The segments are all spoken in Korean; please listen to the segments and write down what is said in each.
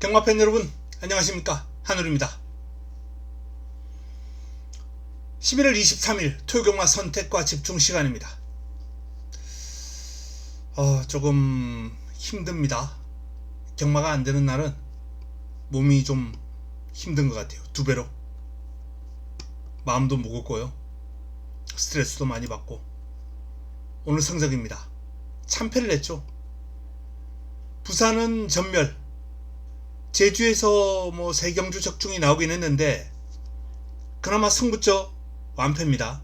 경마팬 여러분 안녕하십니까 한울입니다. 11월 23일 토요경마 선택과 집중 시간입니다. 어, 조금 힘듭니다. 경마가 안 되는 날은 몸이 좀 힘든 것 같아요. 두 배로. 마음도 무겁고요. 스트레스도 많이 받고. 오늘 성적입니다. 참패를 냈죠. 부산은 전멸. 제주에서 뭐 세 경주 적중이 나오긴 했는데 그나마 승부처 완패입니다.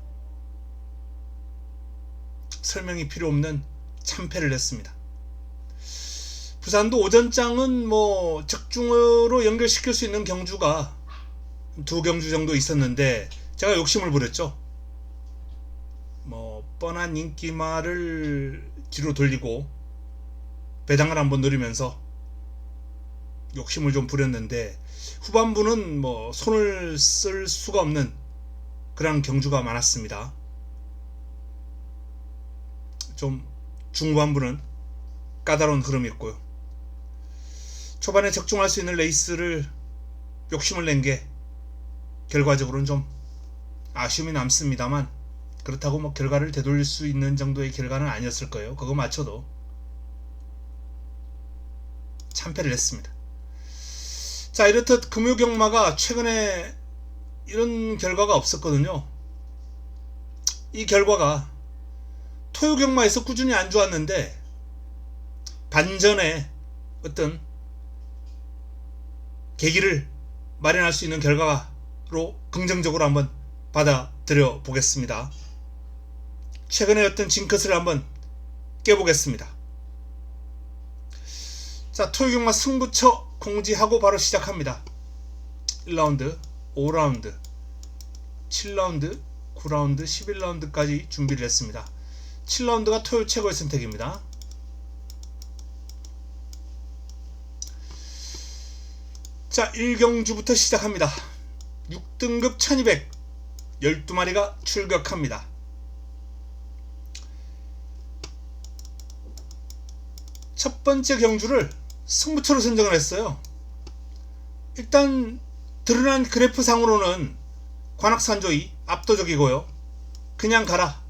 설명이 필요 없는 참패를 했습니다. 부산도 오전장은 뭐 적중으로 연결시킬 수 있는 경주가 두 경주 정도 있었는데 제가 욕심을 부렸죠. 뭐 뻔한 인기말을 뒤로 돌리고 배당을 한번 노리면서 욕심을 좀 부렸는데 후반부는 뭐 손을 쓸 수가 없는 그런 경주가 많았습니다. 좀 중후반부는 까다로운 흐름이었고요. 초반에 적중할 수 있는 레이스를 욕심을 낸 게 결과적으로는 좀 아쉬움이 남습니다만 그렇다고 뭐 결과를 되돌릴 수 있는 정도의 결과는 아니었을 거예요. 그거 맞춰도 참패를 했습니다. 자 이렇듯 금요경마가 최근에 이런 결과가 없었거든요. 이 결과가 토요경마에서 꾸준히 안 좋았는데 반전에 어떤 계기를 마련할 수 있는 결과로 긍정적으로 한번 받아들여 보겠습니다. 최근에 어떤 징크스를 한번 깨보겠습니다. 자, 토요경마 승부처 공지하고 바로 시작합니다. 1라운드, 5라운드, 7라운드, 9라운드, 11라운드까지 준비를 했습니다. 7라운드가 토요 최고의 선택입니다. 자, 1경주부터 시작합니다. 6등급 1200, 12마리가 출격합니다. 첫 번째 경주를 승부처로 선정을 했어요. 일단 드러난 그래프 상으로는 관악산조이 압도적이고요. 그냥 가라.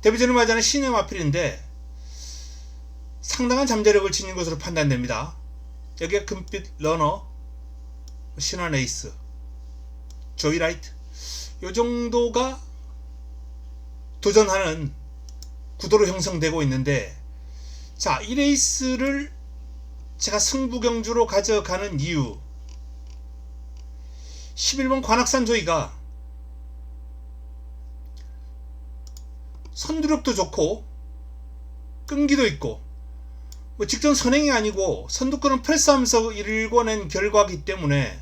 데뷔전을 맞이하는 신의 마필인데 상당한 잠재력을 지닌 것으로 판단됩니다. 여기에 금빛 러너, 신한 에이스, 조이라이트 요 정도가 도전하는 구도로 형성되고 있는데 자, 이 레이스를 제가 승부경주로 가져가는 이유 11번 관악산 조이가 선두력도 좋고 끈기도 있고 뭐 직전 선행이 아니고 선두권을 프레스하면서 일궈낸 결과기 때문에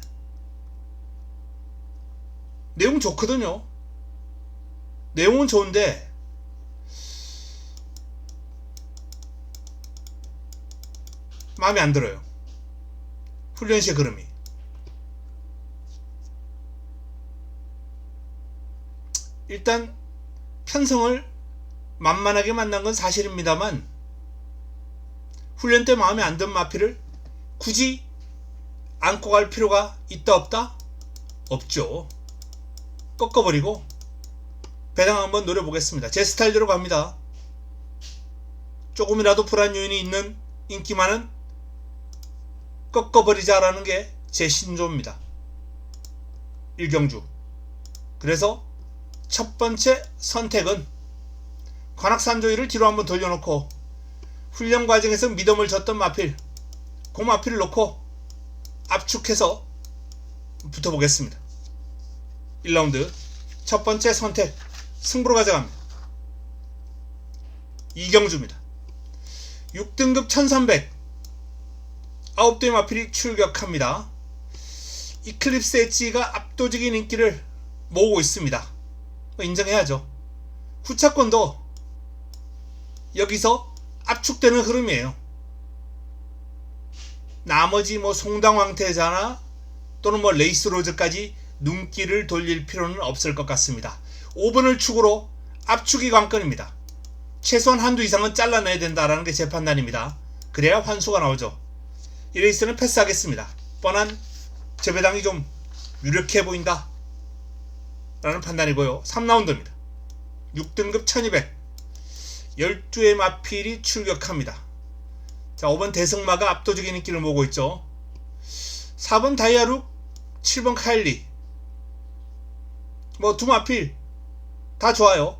내용 좋거든요. 내용은 좋은데 마음에 안 들어요. 훈련 시의 그름이. 일단 편성을 만만하게 만난 건 사실입니다만 훈련 때 마음에 안 든 마피를 굳이 안고 갈 필요가 있다 없다? 없죠. 꺾어버리고 배당 한번 노려보겠습니다. 제 스타일대로 갑니다. 조금이라도 불안 요인이 있는 인기 많은 꺾어버리자라는 게 제 신조입니다. 일경주. 그래서 첫 번째 선택은 관악산조이를 뒤로 한번 돌려놓고 훈련 과정에서 믿음을 줬던 마필 그 마필을 놓고 압축해서 붙어보겠습니다. 1라운드 첫 번째 선택 승부로 가져갑니다. 이경주입니다. 6등급 1300 9대의 마필이 출격합니다. 이클립스 엣지가 압도적인 인기를 모으고 있습니다. 뭐 인정해야죠. 후차권도 여기서 압축되는 흐름이에요. 나머지 뭐 송당황태자나 또는 뭐 레이스로즈까지 눈길을 돌릴 필요는 없을 것 같습니다. 5번을 축으로 압축이 관건입니다. 최소한 한두 이상은 잘라내야 된다라는 게 제 판단입니다. 그래야 환수가 나오죠. 이 레이스는 패스하겠습니다. 뻔한 재배당이 좀 유력해 보인다. 라는 판단이고요. 3라운드입니다. 6등급 1200. 12의 마필이 출격합니다. 자, 5번 대승마가 압도적인 인기를 모으고 있죠. 4번 다이아룩, 7번 카일리. 뭐 두 마필 다 좋아요.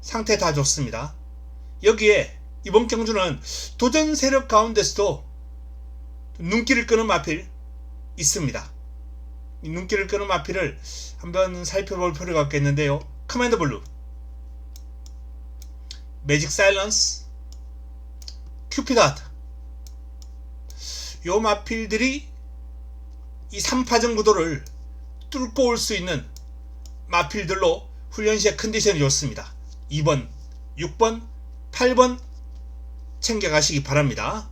상태 다 좋습니다. 여기에 이번 경주는 도전 세력 가운데서도 눈길을 끄는 마필 있습니다. 이 눈길을 끄는 마필을 한번 살펴볼 필요가 있겠는데요. 커맨더 블루, 매직 사일런스, 큐피드 하트. 요 마필들이 이 3파전 구도를 뚫고 올 수 있는 마필들로 훈련 시에 컨디션이 좋습니다. 2번, 6번, 8번 챙겨가시기 바랍니다.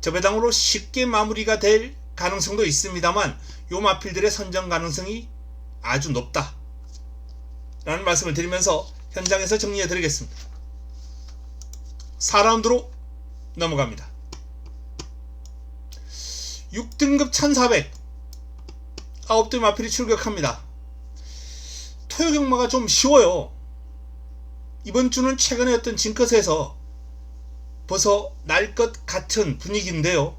저배당으로 쉽게 마무리가 될 가능성도 있습니다만 요 마필들의 선정 가능성이 아주 높다. 라는 말씀을 드리면서 현장에서 정리해 드리겠습니다. 4라운드로 넘어갑니다. 6등급 1400 9대 마필이 출격합니다. 토요 경마가 좀 쉬워요. 이번 주는 최근에 어떤 징크스에서 벌써 날것 같은 분위기인데요.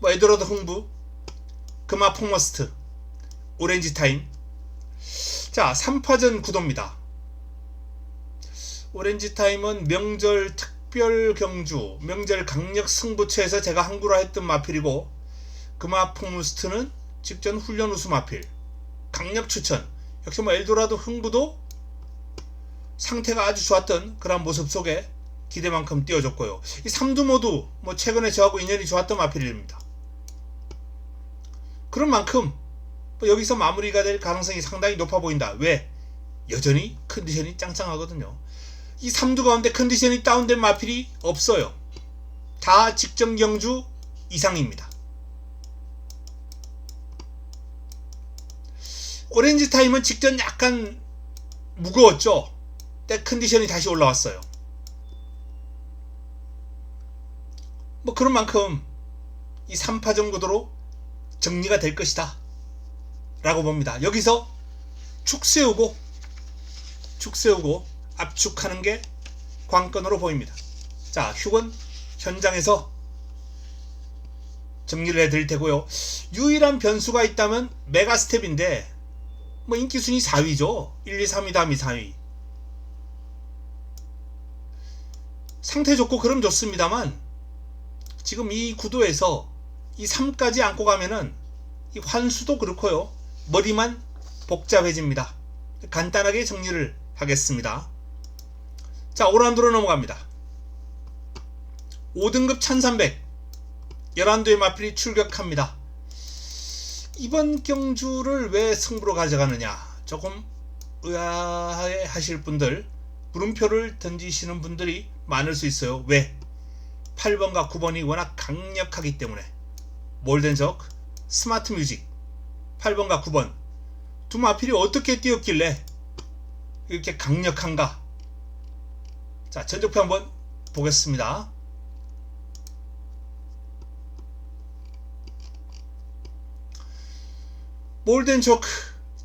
뭐 에드워드 흥부, 금화 폭머스트, 오렌지 타임. 자, 3파전 구도입니다. 오렌지 타임은 명절 특별 경주, 명절 강력 승부처에서 제가 항구라 했던 마필이고, 금화 폭머스트는 직전 훈련 우수 마필, 강력 추천. 역시 뭐 엘도라도 흥부도 상태가 아주 좋았던 그런 모습 속에 기대만큼 띄워줬고요. 이 3두 모두 뭐 최근에 저하고 인연이 좋았던 마필입니다. 그런 만큼 뭐 여기서 마무리가 될 가능성이 상당히 높아 보인다. 왜? 여전히 컨디션이 짱짱하거든요. 이 3두 가운데 컨디션이 다운된 마필이 없어요. 다 직전 경주 이상입니다. 오렌지 타임은 직전 약간 무거웠죠. 때 컨디션이 다시 올라왔어요. 뭐 그런 만큼 이 3파전 구도로 정리가 될 것이다. 라고 봅니다. 여기서 축 세우고 축 세우고 압축하는 게 관건으로 보입니다. 자, 휴건 현장에서 정리를 해드릴 테고요. 유일한 변수가 있다면 메가스텝인데 뭐 인기 순위 4위죠. 1, 2, 3위 다음이 4위. 상태 좋고 그럼 좋습니다만 지금 이 구도에서 이 3까지 안고 가면은 이 환수도 그렇고요. 머리만 복잡해집니다. 간단하게 정리를 하겠습니다. 자, 오란도로 넘어갑니다. 5등급 1300 열한도의 마필이 출격합니다. 이번 경주를 왜 승부로 가져가느냐 조금 의아해 하실 분들 물음표를 던지시는 분들이 많을 수 있어요. 왜? 8번과 9번이 워낙 강력하기 때문에 몰덴적 스마트 뮤직 8번과 9번. 두 마필이 어떻게 뛰었길래 이렇게 강력한가? 자 전적표 한번 보겠습니다. 몰덴 조크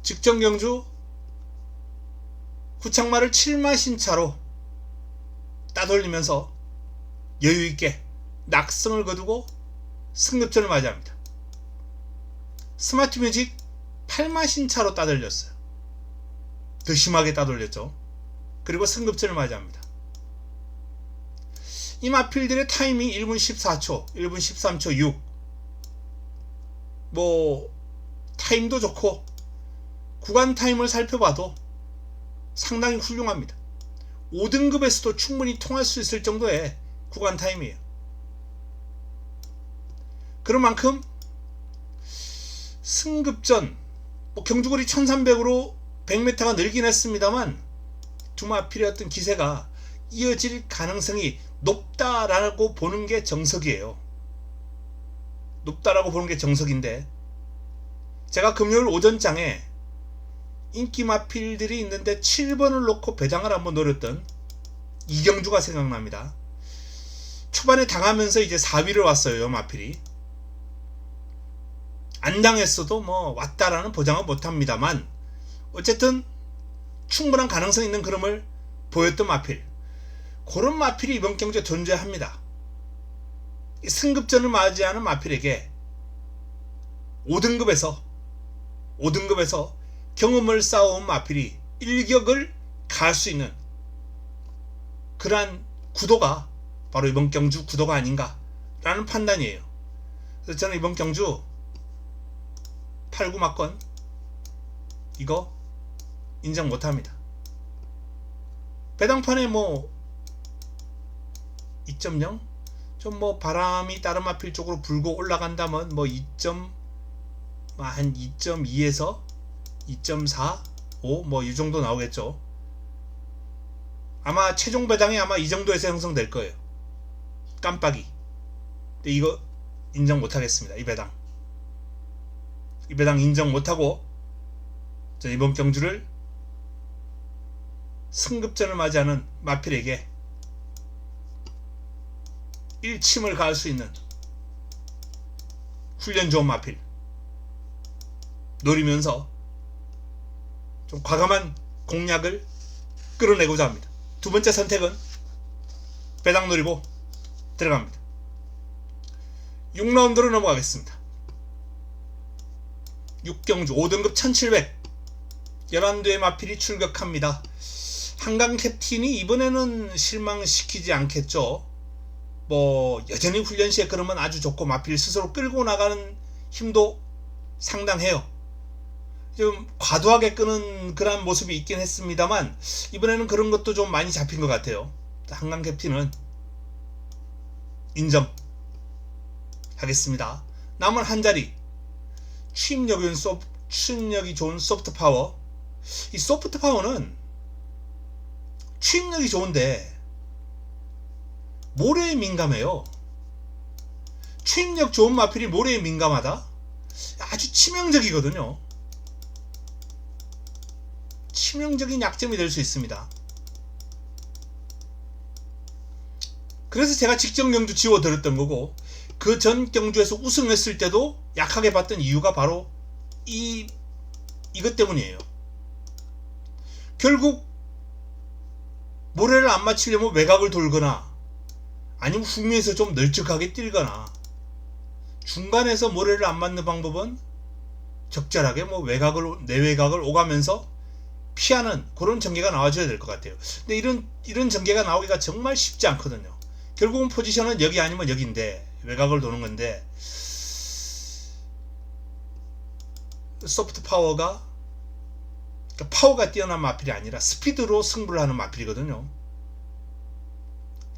직전 경주 후창마를 7마 신 차로 따돌리면서 여유있게 낙성을 거두고 승급전을 맞이합니다. 스마트 뮤직 8마 신차로 따돌렸어요. 더 심하게 따돌렸죠. 그리고 승급전을 맞이합니다. 이 마필들의 타이밍 1분 14초, 1분 13초 6. 뭐 타임도 좋고 구간 타임을 살펴봐도 상당히 훌륭합니다. 5등급에서도 충분히 통할 수 있을 정도의 구간 타임이에요. 그런 만큼 승급전 뭐 경주거리 1300으로 100m가 늘긴 했습니다만 두마필의 어떤 기세가 이어질 가능성이 높다라고 보는 게 정석이에요. 높다라고 보는 게 정석인데 제가 금요일 오전장에 인기 마필들이 있는데 7번을 놓고 배당을 한번 노렸던 이경주가 생각납니다. 초반에 당하면서 이제 4위를 왔어요. 요 마필이. 안 당했어도 뭐 왔다라는 보장은 못합니다만 어쨌든 충분한 가능성 있는 그림을 보였던 마필. 그런 마필이 이번 경기에 존재합니다. 이 승급전을 맞이하는 마필에게 5등급에서 5등급에서 경험을 쌓아온 마필이 일격을 가할 수 있는 그러한 구도가 바로 이번 경주 구도가 아닌가라는 판단이에요. 그래서 저는 이번 경주 8, 9막건 이거 인정 못합니다. 배당판에 뭐 2.0? 좀 뭐 바람이 다른 마필 쪽으로 불고 올라간다면 뭐 2. 한 2.2에서 2.4, 5 뭐 이 정도 나오겠죠. 아마 최종 배당이 아마 이 정도에서 형성될 거예요. 깜빡이. 근데 이거 인정 못하겠습니다. 이 배당. 이 배당 인정 못하고 저 이번 경주를 승급전을 맞이하는 마필에게 1침을 가할 수 있는 훈련 좋은 마필 노리면서 좀 과감한 공략을 끌어내고자 합니다. 두 번째 선택은 배당 노리고 들어갑니다. 6라운드로 넘어가겠습니다. 6경주 5등급 1700 11대의 마필이 출격합니다. 한강 캡틴이 이번에는 실망시키지 않겠죠. 뭐 여전히 훈련 시에 그러면 아주 좋고 마필 스스로 끌고 나가는 힘도 상당해요. 좀 과도하게 끄는 그런 모습이 있긴 했습니다만 이번에는 그런 것도 좀 많이 잡힌 것 같아요. 한강 캡틴은 인정하겠습니다. 남은 한 자리 취임력이, 소, 취임력이 좋은 소프트 파워 이 소프트 파워는 취임력이 좋은데 모래에 민감해요. 취임력 좋은 마필이 모래에 민감하다? 아주 치명적이거든요. 치명적인 약점이 될 수 있습니다. 그래서 제가 직전 경주 지워드렸던 거고 그 전 경주에서 우승했을 때도 약하게 봤던 이유가 바로 이 이것 때문이에요. 결국 모래를 안 맞추려면 외곽을 돌거나 아니면 후미에서 좀 널찍하게 뛰거나 중간에서 모래를 안 맞는 방법은 적절하게 뭐 외곽을 내외곽을 오가면서 피하는 그런 전개가 나와줘야 될 것 같아요. 근데 이런 이런 전개가 나오기가 정말 쉽지 않거든요. 결국은 포지션은 여기 아니면 여기인데 외곽을 도는 건데 소프트 파워가 그러니까 파워가 뛰어난 마필이 아니라 스피드로 승부를 하는 마필이거든요.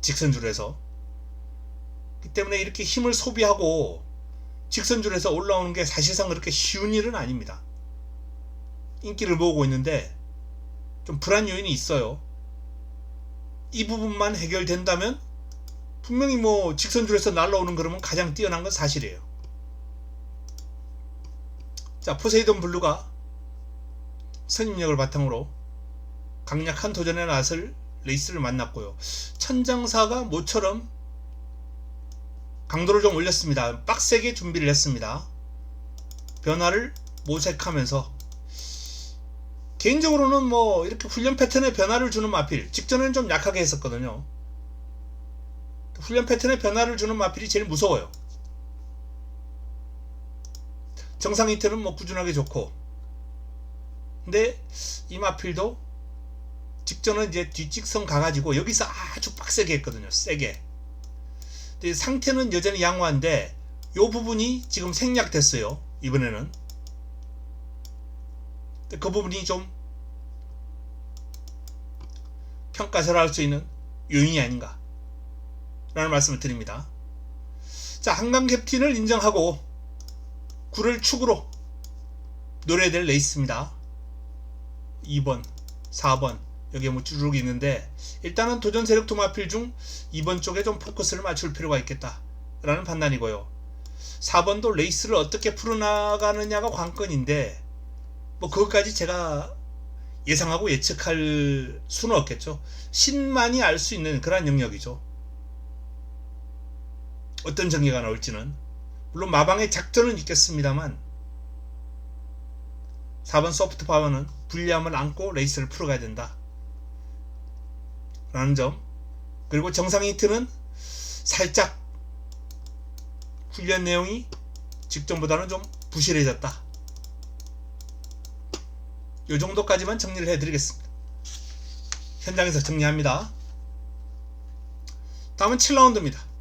직선줄에서. 그 때문에 이렇게 힘을 소비하고 직선줄에서 올라오는 게 사실상 그렇게 쉬운 일은 아닙니다. 인기를 모으고 있는데 좀 불안 요인이 있어요. 이 부분만 해결된다면 분명히 뭐 직선줄에서 날라오는 그러면 가장 뛰어난 건 사실이에요. 자, 포세이돈 블루가 선임력을 바탕으로 강력한 도전에 나설 레이스를 만났고요. 천장사가 모처럼 강도를 좀 올렸습니다. 빡세게 준비를 했습니다. 변화를 모색하면서 개인적으로는 뭐 이렇게 훈련 패턴에 변화를 주는 마필 직전에는 좀 약하게 했었거든요. 훈련 패턴에 변화를 주는 마필이 제일 무서워요. 정상 이태는 뭐 꾸준하게 좋고 근데 이 마필도 직전은 이제 뒷직선 가가지고 여기서 아주 빡세게 했거든요. 세게. 근데 상태는 여전히 양호한데 요 부분이 지금 생략됐어요. 이번에는. 그 부분이 좀 평가절하 할수 있는 요인이 아닌가 라는 말씀을 드립니다. 자, 한강 캡틴을 인정하고 구를 축으로 노려야 될 레이스입니다. 2번, 4번 여기에 뭐 쭈르륵 있는데 일단은 도전 세력 도마필 중 2번 쪽에 좀 포커스를 맞출 필요가 있겠다 라는 판단이고요. 4번도 레이스를 어떻게 풀어나가느냐가 관건인데 뭐 그것까지 제가 예상하고 예측할 수는 없겠죠. 신만이 알 수 있는 그러한 영역이죠. 어떤 전개가 나올지는 물론 마방의 작전은 있겠습니다만 4번 소프트 파워는 불리함을 안고 레이스를 풀어가야 된다. 라는 점 그리고 정상 히트는 살짝 훈련 내용이 직전보다는 좀 부실해졌다. 요 정도까지만 정리를 해드리겠습니다. 현장에서 정리합니다. 다음은 7라운드입니다.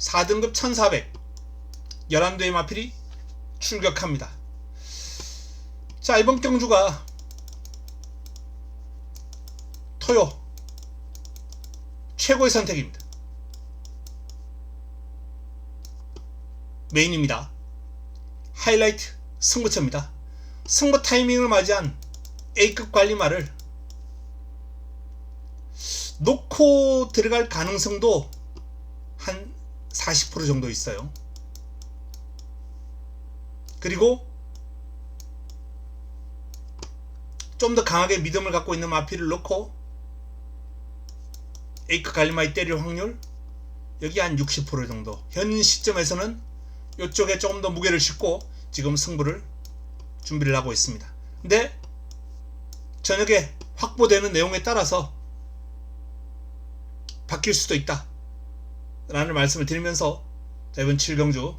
4등급 1400 11대의 마필이 출격합니다. 자 이번 경주가 토요 최고의 선택입니다. 메인입니다. 하이라이트 승부처입니다. 승부 타이밍을 맞이한 A급 관리마를 놓고 들어갈 가능성도 한 40% 정도 있어요. 그리고 좀 더 강하게 믿음을 갖고 있는 마피를 놓고 A급 갈리마이 때릴 확률 여기 한 60% 정도 현 시점에서는 이쪽에 조금 더 무게를 싣고 지금 승부를 준비를 하고 있습니다. 근데 저녁에 확보되는 내용에 따라서 바뀔 수도 있다. 라는 말씀을 드리면서 이번 7경주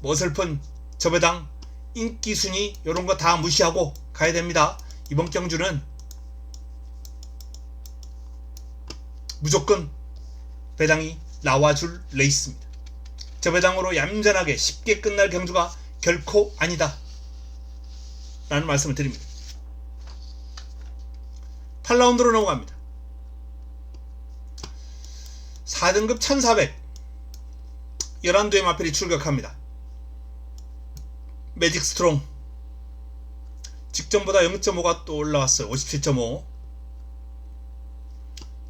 뭐슬픈 저배당 인기 순위 이런 거 다 무시하고 가야 됩니다. 이번 경주는 무조건 배당이 나와줄 레이스입니다. 저 배당으로 얌전하게 쉽게 끝날 경주가 결코 아니다. 라는 말씀을 드립니다. 8라운드로 넘어갑니다. 4등급 1400 11도의 마필이 출격합니다. 매직 스트롱 직전보다 0.5가 또 올라왔어요. 57.5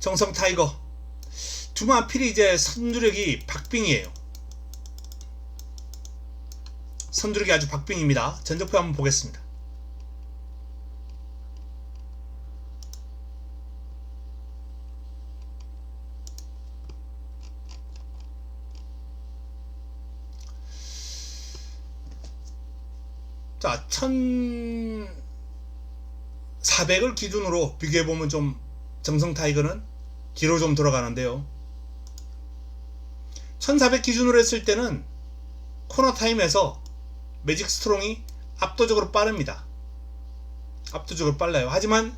정성 타이거 두 마필이 이제 선두력이 박빙이에요. 선두력이 아주 박빙입니다. 전적표 한번 보겠습니다. 자, 1400을 기준으로 비교해보면 좀 정성 타이거는 뒤로 좀 돌아가는데요. 1400 기준으로 했을 때는 코너 타임에서 매직 스트롱이 압도적으로 빠릅니다. 압도적으로 빨라요. 하지만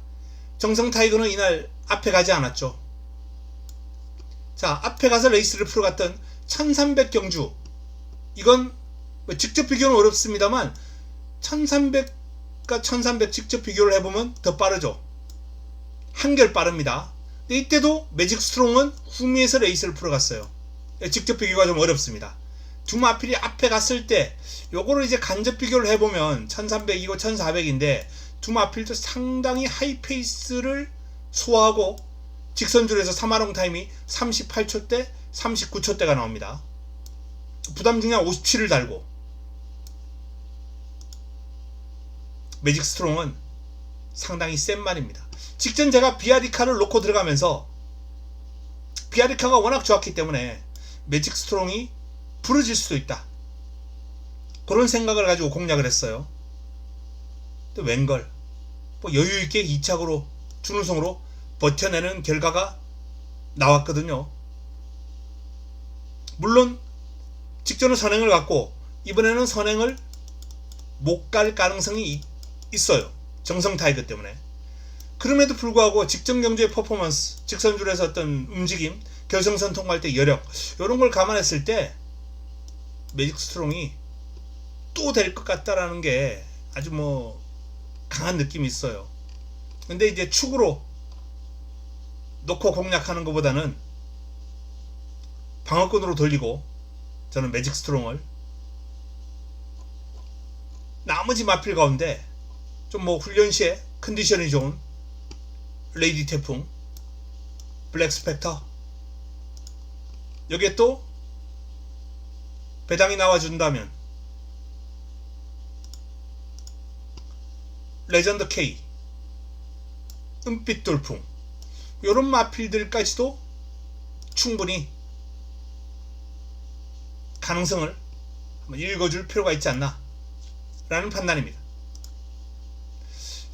정성 타이거는 이날 앞에 가지 않았죠. 자, 앞에 가서 레이스를 풀어갔던 1300 경주. 이건 뭐 직접 비교는 어렵습니다만 1300과 1300 직접 비교를 해보면 더 빠르죠. 한결 빠릅니다. 근데 이때도 매직 스트롱은 후미에서 레이스를 풀어갔어요. 예, 직접 비교가 좀 어렵습니다. 두 마필이 앞에 갔을 때 요거를 이제 간접 비교를 해보면 1300이고 1400인데 두 마필도 상당히 하이 페이스를 소화하고 직선줄에서 3마롱 타임이 38초대 39초대가 나옵니다. 부담 중량 57을 달고 매직 스트롱은 상당히 센 말입니다. 직전 제가 비아리카를 놓고 들어가면서 비아리카가 워낙 좋았기 때문에 매직 스트롱이 부러질 수도 있다. 그런 생각을 가지고 공략을 했어요. 또 웬걸 뭐 여유 있게 2착으로 준우승으로 버텨내는 결과가 나왔거든요. 물론 직전은 선행을 갖고 이번에는 선행을 못 갈 가능성이 있어요. 정성 타이거 때문에. 그럼에도 불구하고 직전 경주의 퍼포먼스, 직선줄에서 어떤 움직임, 결승선 통과할 때 여력 이런 걸 감안했을 때 매직 스트롱이 또 될 것 같다라는 게 아주 뭐 강한 느낌이 있어요. 근데 이제 축으로 놓고 공략하는 것보다는 방어권으로 돌리고 저는 매직 스트롱을 나머지 마필 가운데 좀 뭐 훈련 시에 컨디션이 좋은 레이디 태풍 블랙 스펙터 여기에 또 배당이 나와준다면 레전드 K 은빛 돌풍 요런 마필들까지도 충분히 가능성을 한번 읽어줄 필요가 있지 않나 라는 판단입니다.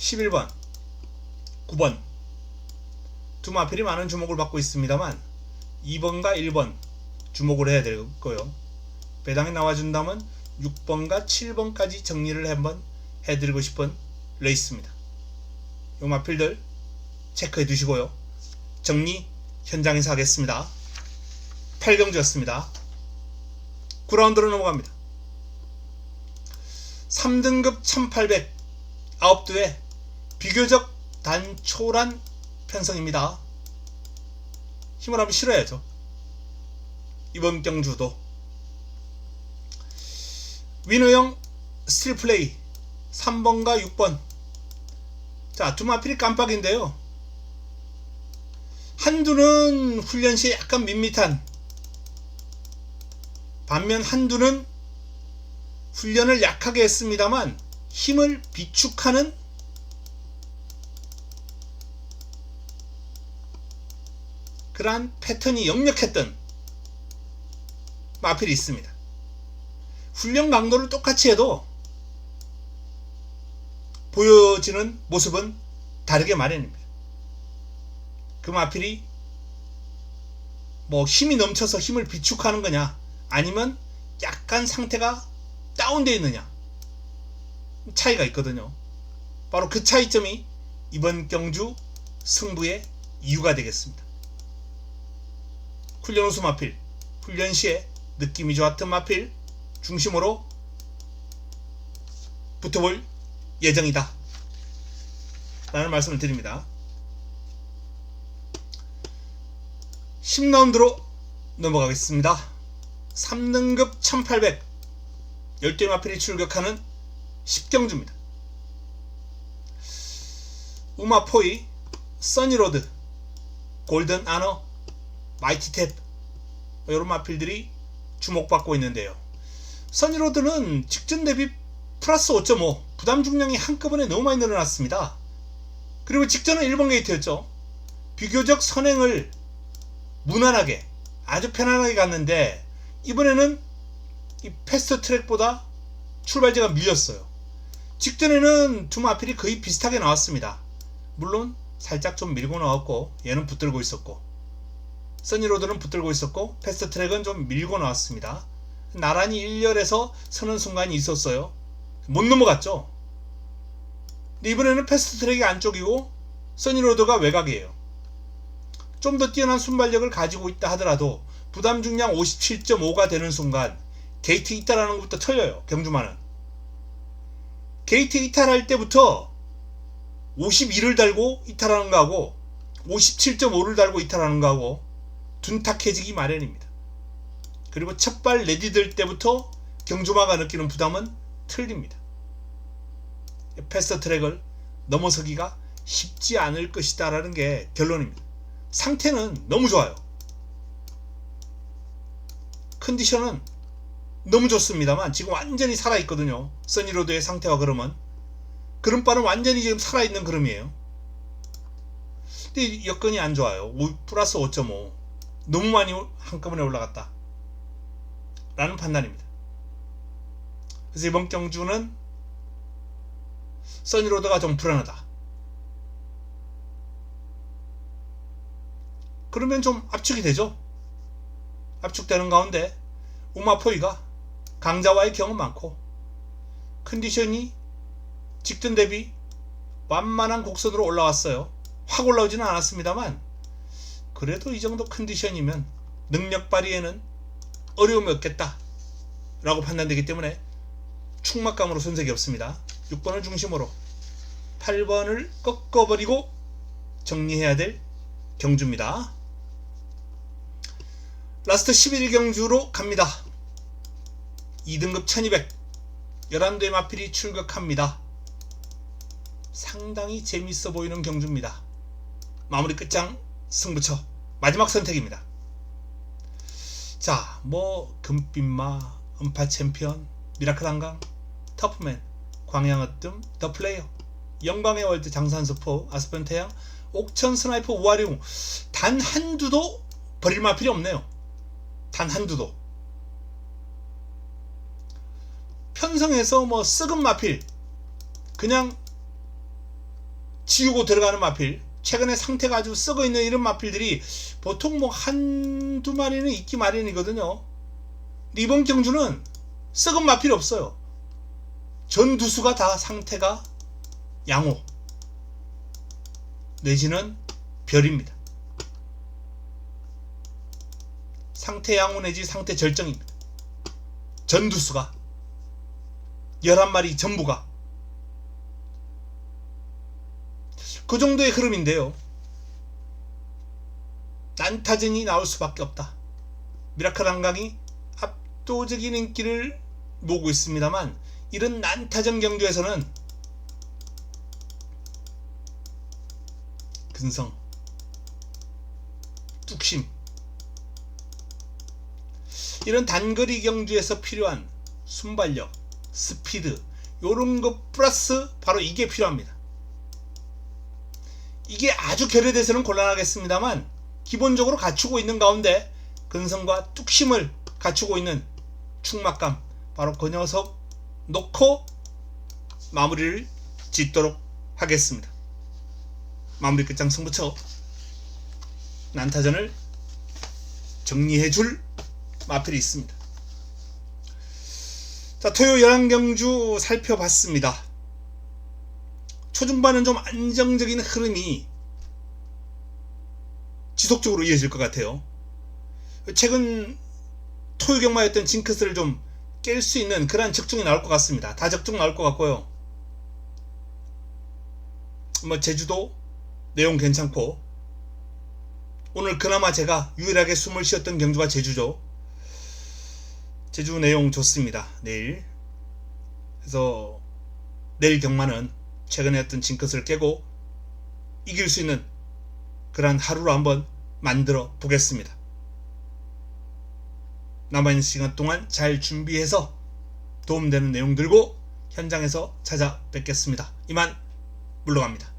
11번 9번 두 마필이 많은 주목을 받고 있습니다만 2번과 1번 주목을 해야 되고요. 배당에 나와준다면 6번과 7번까지 정리를 한번 해드리고 싶은 레이스입니다. 요 마필들 체크해 두시고요. 정리 현장에서 하겠습니다. 8경주였습니다. 9라운드로 넘어갑니다. 3등급 1800 9두에 비교적 단촐한 편성입니다. 힘을 한번 실어야죠. 이번 경주도 위너형 스틸 플레이 3번과 6번 자 두마필이 깜빡인데요. 한두는 훈련 시에 약간 밋밋한 반면 한두는 훈련을 약하게 했습니다만 힘을 비축하는 그러한 패턴이 역력했던 마필이 있습니다. 훈련 강도를 똑같이 해도 보여지는 모습은 다르게 마련입니다. 그 마필이 뭐 힘이 넘쳐서 힘을 비축하는 거냐 아니면 약간 상태가 다운되어 있느냐 차이가 있거든요. 바로 그 차이점이 이번 경주 승부의 이유가 되겠습니다. 훈련 우수 마필, 훈련 시에 느낌이 좋았던 마필 중심으로 붙어볼 예정이다. 라는 말씀을 드립니다. 10라운드로 넘어가겠습니다. 3등급 1800 열대 마필이 출격하는 10경주입니다. 우마포이, 써니로드, 골든 아너, 마이티 탭 이런 마필들이 주목받고 있는데요. 써니로드는 직전 대비 플러스 5.5 부담 중량이 한꺼번에 너무 많이 늘어났습니다. 그리고 직전은 1번 게이트였죠. 비교적 선행을 무난하게 아주 편안하게 갔는데 이번에는 이 패스트 트랙보다 출발지가 밀렸어요. 직전에는 두 마필이 거의 비슷하게 나왔습니다. 물론 살짝 좀 밀고 나왔고 얘는 붙들고 있었고 써니로드는 붙들고 있었고 패스트 트랙은 좀 밀고 나왔습니다. 나란히 1열에서 서는 순간이 있었어요. 못 넘어갔죠. 근데 이번에는 패스트 트랙이 안쪽이고 써니로드가 외곽이에요. 좀 더 뛰어난 순발력을 가지고 있다 하더라도 부담 중량 57.5가 되는 순간 게이트 이탈하는 것부터 틀려요. 경주만은. 게이트 이탈할 때부터 51을 달고 이탈하는 거하고 57.5를 달고 이탈하는 거하고 둔탁해지기 마련입니다. 그리고 첫발 내디딜 때부터 경주마가 느끼는 부담은 틀립니다. 패스트 트랙을 넘어서기가 쉽지 않을 것이다 라는 게 결론입니다. 상태는 너무 좋아요. 컨디션은 너무 좋습니다만 지금 완전히 살아있거든요. 써니로드의 상태와 그러면 그름바는 완전히 지금 살아있는 그름이에요. 근데 여건이 안 좋아요. 플러스 5.5 너무 많이 한꺼번에 올라갔다. 라는 판단입니다. 그래서 이번 경주는 써니로드가 좀 불안하다. 그러면 좀 압축이 되죠. 압축되는 가운데 우마포이가 강자와의 경험 많고 컨디션이 직전 대비 완만한 곡선으로 올라왔어요. 확 올라오지는 않았습니다만 그래도 이 정도 컨디션이면 능력 발휘에는 어려움이 없겠다 라고 판단되기 때문에 충막감으로 손색이 없습니다. 6번을 중심으로 8번을 꺾어버리고 정리해야 될 경주입니다. 라스트 11 경주로 갑니다. 2등급 1200 11대 마필이 출격합니다. 상당히 재밌어 보이는 경주입니다. 마무리 끝장 승부처 마지막 선택입니다. 자, 뭐 금빛마, 음파 챔피언, 미라클 한강, 터프맨, 광양어뜸, 더 플레이어, 영광의 월드 장산수포, 아스펜 태양, 옥천 스나이퍼 우아리웅 단 한두도 버릴 마필이 없네요. 단 한두도. 편성해서 뭐 썩은 마필 그냥 지우고 들어가는 마필 최근에 상태가 아주 썩어 있는 이런 마필들이 보통 뭐 한두 마리는 있기 마련이거든요. 이번 경주는 썩은 마필 없어요. 전두수가 다 상태가 양호 내지는 별입니다. 상태 양호 내지 상태 절정입니다. 전두수가 11마리 전부가 그 정도의 흐름인데요. 난타전이 나올 수밖에 없다. 미라클 한강이 압도적인 인기를 모으고 있습니다만 이런 난타전 경주에서는 근성, 뚝심 이런 단거리 경주에서 필요한 순발력, 스피드 요런 것 플러스 바로 이게 필요합니다. 이게 아주 결여돼서는 곤란하겠습니다만 기본적으로 갖추고 있는 가운데 근성과 뚝심을 갖추고 있는 충막감 바로 그 녀석 놓고 마무리를 짓도록 하겠습니다. 마무리 끝장 승부처 난타전을 정리해 줄 마필이 있습니다. 자, 토요 11경주 살펴봤습니다. 초중반은 좀 안정적인 흐름이 지속적으로 이어질 것 같아요. 최근 토요 경마였던 징크스를 좀 깰 수 있는 그러한 적중이 나올 것 같습니다. 다 적중 나올 것 같고요. 뭐 제주도 내용 괜찮고 오늘 그나마 제가 유일하게 숨을 쉬었던 경주가 제주죠. 제주 내용 좋습니다. 내일. 그래서 내일 경마는 최근에 했던 징크스를 깨고 이길 수 있는 그러한 하루로 한번 만들어 보겠습니다. 남아있는 시간 동안 잘 준비해서 도움되는 내용 들고 현장에서 찾아뵙겠습니다. 이만 물러갑니다.